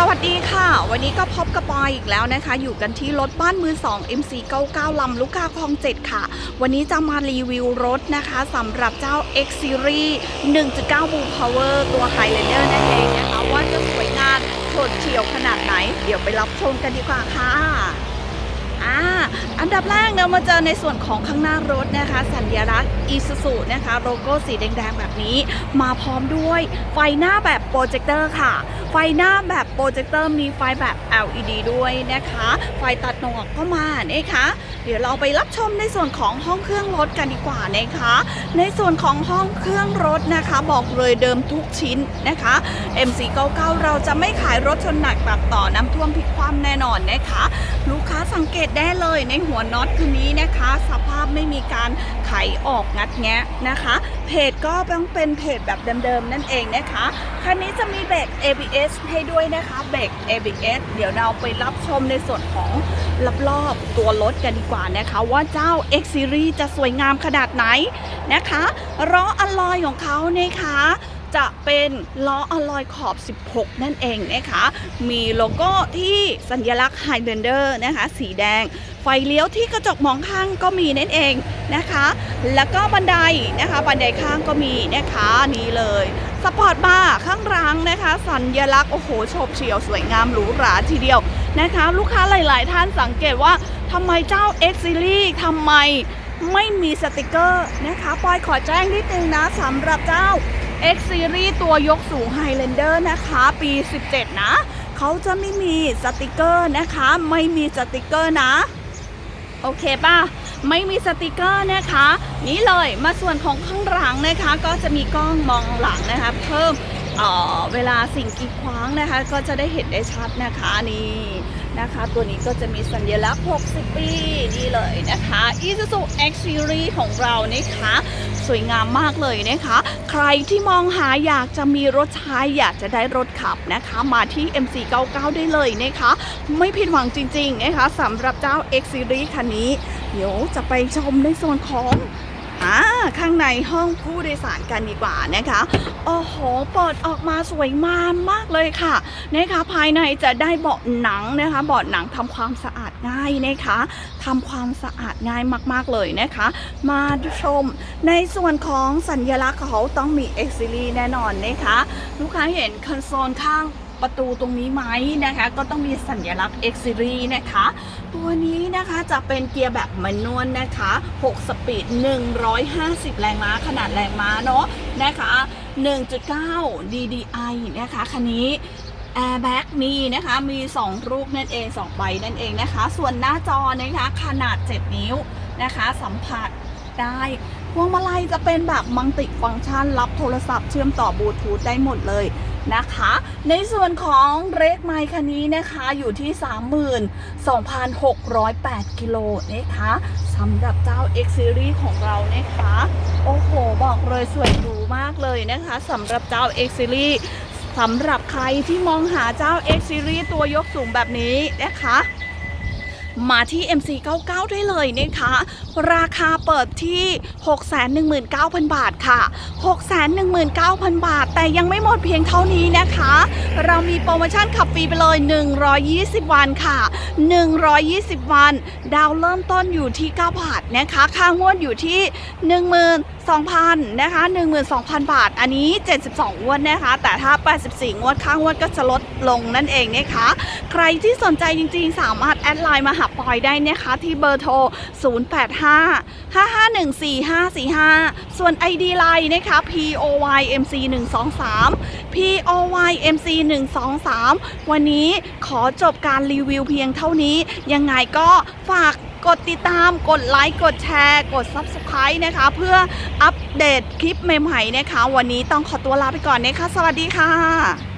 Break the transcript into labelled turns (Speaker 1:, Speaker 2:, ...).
Speaker 1: สวัสดีค่ะ วันนี้ก็พบกับปอยอีกแล้วนะคะ อยู่กันที่รถบ้านมือ2 MC 99 ลำลูกค้าคลอง 7 ค่ะ วันนี้จะมารีวิวรถนะคะสำหรับเจ้า X Series 1.9 Blue Power ตัว Highlander นั่นเองนะคะ ว่าจะสวยงามโฉดเฉียวขนาดไหน เดี๋ยวไปรับชมกันดีกว่าค่ะ อ่าอันดับแรกเรามาเจอในส่วนของข้างหน้ารถนะคะ สัญลักษณ์ Isuzu นะคะโลโก้สีแดงๆแบบนี้ มาพร้อมด้วยไฟหน้าแบบโปรเจคเตอร์ค่ะ ไฟหน้าแบบโปรเจคเตอร์มีไฟแบบ LED ด้วยนะคะ ไฟตัดหนวกก็มานะคะ เดี๋ยวเราไปรับชมในส่วนของห้องเครื่องรถกันดีกว่านะคะ ในส่วนของห้องเครื่องรถนะคะ บอกเลยเดิมทุกชิ้นนะคะ MC99 เราจะไม่ขายรถชนหนักแบบต่อน้ำท่วมพลิกคว่ำแน่นอนนะคะลูก เกตได้เลยในหัวน็อตคืนนี้นะคะ สภาพไม่มีการไขออกงัดแงะนะคะ เพจก็ต้องเป็นเพจแบบเดิมๆนั่นเองนะคะคันนี้จะมีเบรก ABS ให้ด้วยนะคะเบรก ABS เดี๋ยวเราไปรับชมในส่วนของรอบๆตัวรถกันดีกว่านะคะ ว่าเจ้า X Series จะสวยงามขนาดไหนนะคะล้ออะลอยของเขานะคะ จะเป็นล้ออะลอยขอบ 16 นั่นเองนะคะ มีโลโก้ที่สัญลักษณ์ Highlander นะคะ สีแดง ไฟเลี้ยวที่กระจกมองข้างก็มีนั่นเองนะคะ แล้วก็บันไดนะคะ บันไดข้างก็มีนะคะนี่เลยสปอร์ตบาร์ข้างหลังนะคะ สัญลักษณ์โอ้โหโฉบเฉี่ยวสวยงามหรูหราทีเดียวนะคะ ลูกค้าหลาย ๆ ท่านสังเกตว่าทำไมเจ้า X Series ทำไมไม่มีสติกเกอร์นะคะปอยขอแจ้งนิดนึงนะสำหรับเจ้า X Series ตัวยกสูง Highlander นะคะ ปี 17 นะ เขาจะไม่มีสติกเกอร์นะคะ ไม่มีสติกเกอร์นะ โอเคป่ะ ไม่มีสติกเกอร์นะคะ นี่เลยมาส่วนของข้างหลังนะคะ ก็จะมีกล้องมองหลังนะคะ เพิ่มเเวลาสิ่งกีดขวางนะคะ ก็จะได้เห็นได้ชัดนะคะนี่นะคะ ตัวนี้ก็จะมีสัญลักษณ์ 60 ปีนี่เลยนะคะ Isuzu X Series ของเรานะคะ สวยงามมากเลยนะคะ ใครที่มองหาอยากจะมีรถใช้อยากจะได้รถขับนะคะ มาที่ MC99 ได้เลยนะคะ ไม่ผิดหวังจริงๆนะคะสำหรับเจ้า X Series คันนี้ เดี๋ยวจะไปชมในส่วนของ อ่าข้างในห้องผู้โดยสารกันดีกว่านะคะโอ้โหเปิดออกมาสวยงามมากเลยค่ะนะคะภายในจะได้เบาะหนังนะคะเบาะหนังทำความสะอาดง่ายนะคะทำความสะอาดง่ายมากๆเลยนะคะ มาชมในส่วนของสัญลักษณ์เขาต้องมี X Series แน่นอนนะคะ ลูกค้าเห็นคอนโซลข้าง ประตูตรงนี้ไหมนะคะ ก็ต้องมีสัญลักษณ์ X Series นะคะ ตัวนี้นะคะจะเป็นเกียร์แบบแมนนวลนะคะ 6 สปีด 150 แรงม้าขนาดแรงม้าเนาะนะคะ 1.9 DDI นะคะคันนี้แอร์แบ็กมีนะคะ มี 2 ลูกนั่นเอง 2 ใบนั่นเองนะคะ ส่วนหน้าจอนะคะ ขนาด 7 นิ้วนะคะ สัมผัสได้ วงมาลัยจะเป็นแบบมัลติฟังก์ชัน รับโทรศัพท์เชื่อมต่อบลูทูธได้หมดเลยนะคะ ในส่วนของเรกไมค์คันนี้นะคะอยู่ที่ 32,608 กิโลนะคะสำหรับเจ้า X Series ของเรานะคะ โอ้โห บอกเลยสวยหรูมากเลยนะคะสำหรับเจ้า X Series สำหรับใครที่มองหาเจ้า X Series ตัวยกสูงแบบนี้นะคะ มาที่ MC99 ได้เลยนะคะ ราคาเปิดที่ 619,000 บาทค่ะ 619,000 บาท แต่ยังไม่หมดเพียงเท่านี้นะคะ เรามีโปรโมชั่นขับฟรีไปเลย 120 วันค่ะ 120 วัน ดาวเริ่มต้นอยู่ที่ 9 บาทนะคะ ค่างวดอยู่ที่ 10,000 2,000นะคะ12,000 บาท อันนี้ 72 งวดนะคะ แต่ถ้า 84 งวดค่างวดก็จะลดลงนั่นเองนะคะ ใครที่สนใจจริงๆ สามารถแอดไลน์มาหาปอยได้นะคะที่เบอร์โทร 085 5514545 ส่วน ID ไลน์นะคะ POYMC 123 POYMC 123 วันนี้ขอจบการรีวิวเพียงเท่านี้ ยังไงก็ฝาก กดติดตามกดไลค์กดแชร์ กด Subscribe นะคะ เพื่ออัปเดตคลิปใหม่ๆนะคะ วันนี้ต้องขอตัวลาไปก่อนนะคะ สวัสดีค่ะ